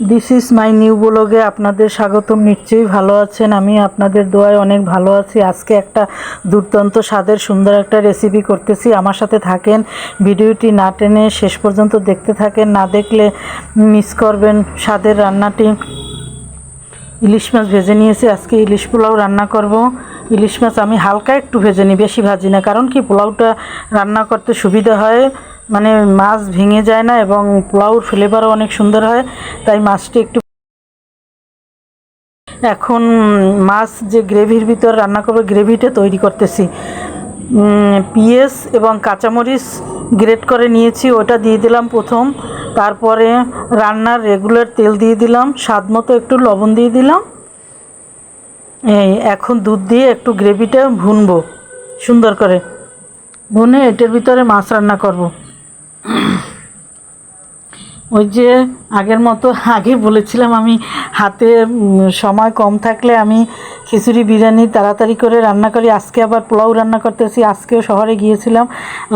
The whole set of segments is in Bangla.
দিস ইজ মাই নিউ ব্লগে আপনাদের স্বাগতম। নিশ্চয়ই ভালো আছেন। আমি আপনাদের দোয়ায় অনেক ভালো আছি। আজকে একটা দুর্দান্ত স্বাদের সুন্দর একটা রেসিপি করতেছি। আমার সাথে থাকেন। ভিডিওটি না টেনে শেষ পর্যন্ত দেখতে থাকেন। না দেখলে মিস করবেন স্বাদের রান্নাটি। ইলিশ মাছ ভেজে নিয়েছি। আজকে ইলিশ পোলাও রান্না করব। ইলিশ মাছ আমি হালকা একটু ভেজে নিই, বেশি ভাজি না। কারণ কি পোলাওটা রান্না করতে সুবিধা হয়। মানে মাছ ভেঙে যায় না এবং পোলাওর ফ্লেভারও অনেক সুন্দর হয়, তাই মাছটি একটু এখন মাছ যে গ্রেভির ভিতর রান্না করব গ্রেভিটা তৈরি করতেছি। পিএস এবং কাঁচামরিচ গ্রেট করে নিয়েছি, ওটা দিয়ে দিলাম প্রথম, তারপরে রান্নার রেগুলার তেল দিয়ে দিলাম স্বাদ মতো একটু লবণ দিয়ে দিলাম। এই, এখন দুধ দিয়ে একটু গ্রেভিটা ভুনবো, সুন্দর করে। ভুনে এটার ভিতরে মাছ রান্না করব। ওই যে আগের মতো, আগে বলেছিলাম আমি হাতে সময় কম থাকলে আমি খিচুড়ি, বিরিয়ানি তাড়াতাড়ি করে রান্না করি। আজকে আবার পোলাও রান্না করতেছি, আজকেও শহরে গিয়েছিলাম।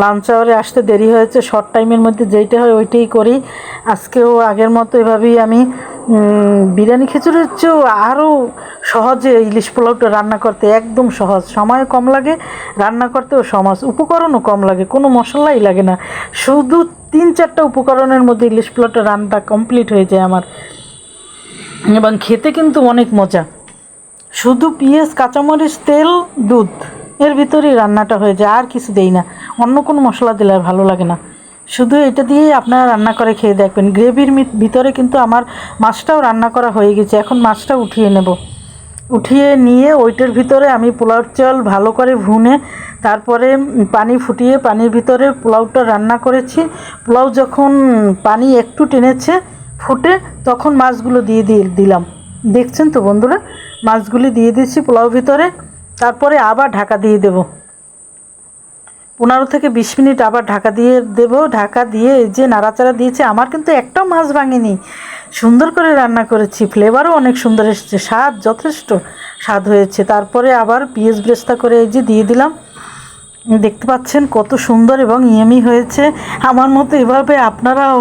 লাঞ্চ আওয়ারে আসতে দেরি হয়েছে শর্ট টাইমের মধ্যে যেইটা হয় ওইটাই করি। আজকেও আগের মতো এভাবেই আমি বিরিয়ানি খিচুড়ির চেয়েও আরও সহজে ইলিশ পোলাওটা রান্না করতে একদম সহজ। সময় কম লাগে, রান্না করতেও সহজ। উপকরণও কম লাগে, কোনো মশলাই লাগে না। শুধু তিন চারটা উপকরণের মধ্যে ইলিশ পোলাওটা রান্না কমপ্লিট হয়ে যায় আমার। এবং খেতে কিন্তু অনেক মজা। শুধু পিঁয়াজ, কাঁচামরিচ, তেল, দুধ, এর ভিতরেই রান্নাটা হয়ে যায়, আর কিছু দেই না। অন্য কোনো মশলা দিলে আর ভালো লাগে না। শুধু এটা দিয়েই আপনারা রান্না করে খেয়ে দেখবেন। গ্রেভির ভিতরে কিন্তু আমার মাছটাও রান্না করা হয়ে গেছে। এখন মাছটা উঠিয়ে নেব। উঠিয়ে নিয়ে ওইটার ভিতরে আমি পোলাওর চাল ভালো করে ভুনে তারপরে পানি ফুটিয়ে পানির ভিতরে পোলাওটা রান্না করেছি। পোলাও যখন পানি একটু টেনেছে, ফুটে তখন মাছগুলো দিয়ে দিয়ে দিলাম। দেখছেন তো বন্ধুরা? মাছগুলি দিয়ে দিয়েছি পোলাও ভিতরে। তারপরে আবার ঢাকা দিয়ে দেব। পনেরো থেকে বিশ মিনিট আবার ঢাকা দিয়ে দেব। ঢাকা দিয়ে এই যে নাড়াচাড়া দিয়েছে, আমার কিন্তু একটাও মাছ ভাঙেনি। সুন্দর করে রান্না করেছি ফ্লেভারও অনেক সুন্দর এসেছে, স্বাদ যথেষ্ট স্বাদ হয়েছে। তারপরে আবার পিঁয়াজ ব্রেস্তা করে এই যে দিয়ে দিলাম। দেখতে পাচ্ছেন কত সুন্দর এবং ইয়েমি হয়েছে। আমার মতো এভাবে আপনারাও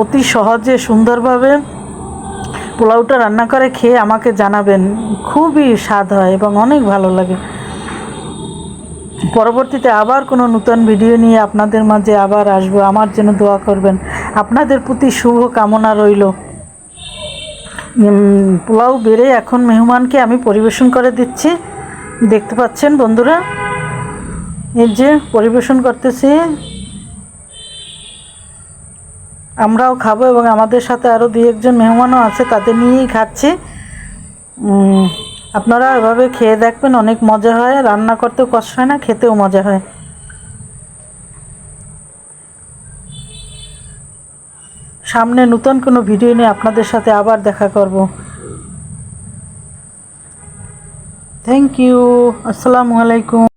অতি সহজে সুন্দরভাবে পোলাওটা রান্না করে খেয়ে আমাকে জানাবেন। খুবই স্বাদ হয় এবং অনেক ভালো লাগে। পরবর্তীতে আবার কোনো নতুন ভিডিও নিয়ে আপনাদের মাঝে আবার আসব। আমার জন্য দোয়া করবেন। আপনাদের প্রতি শুভ কামনা রইল। পোলাও বেড়ে এখন মেহমানকে আমি পরিবেশন করে দিচ্ছি। দেখতে পাচ্ছেন বন্ধুরা? এই যে পরিবেশন করতেছি। আমরাও খাব এবং আমাদের সাথে আরও দুই একজন মেহমানও আছে, তাদের নিয়েই খাচ্ছি। আপনারা এভাবে খেয়ে দেখবেন অনেক মজা হয়, রান্না করতেও কষ্ট হয় না, খেতেও মজা হয়। সামনে নতুন কোনো ভিডিও নিয়ে আপনাদের সাথে আবার দেখা করব। থ্যাংক ইউ আসসালামু আলাইকুম।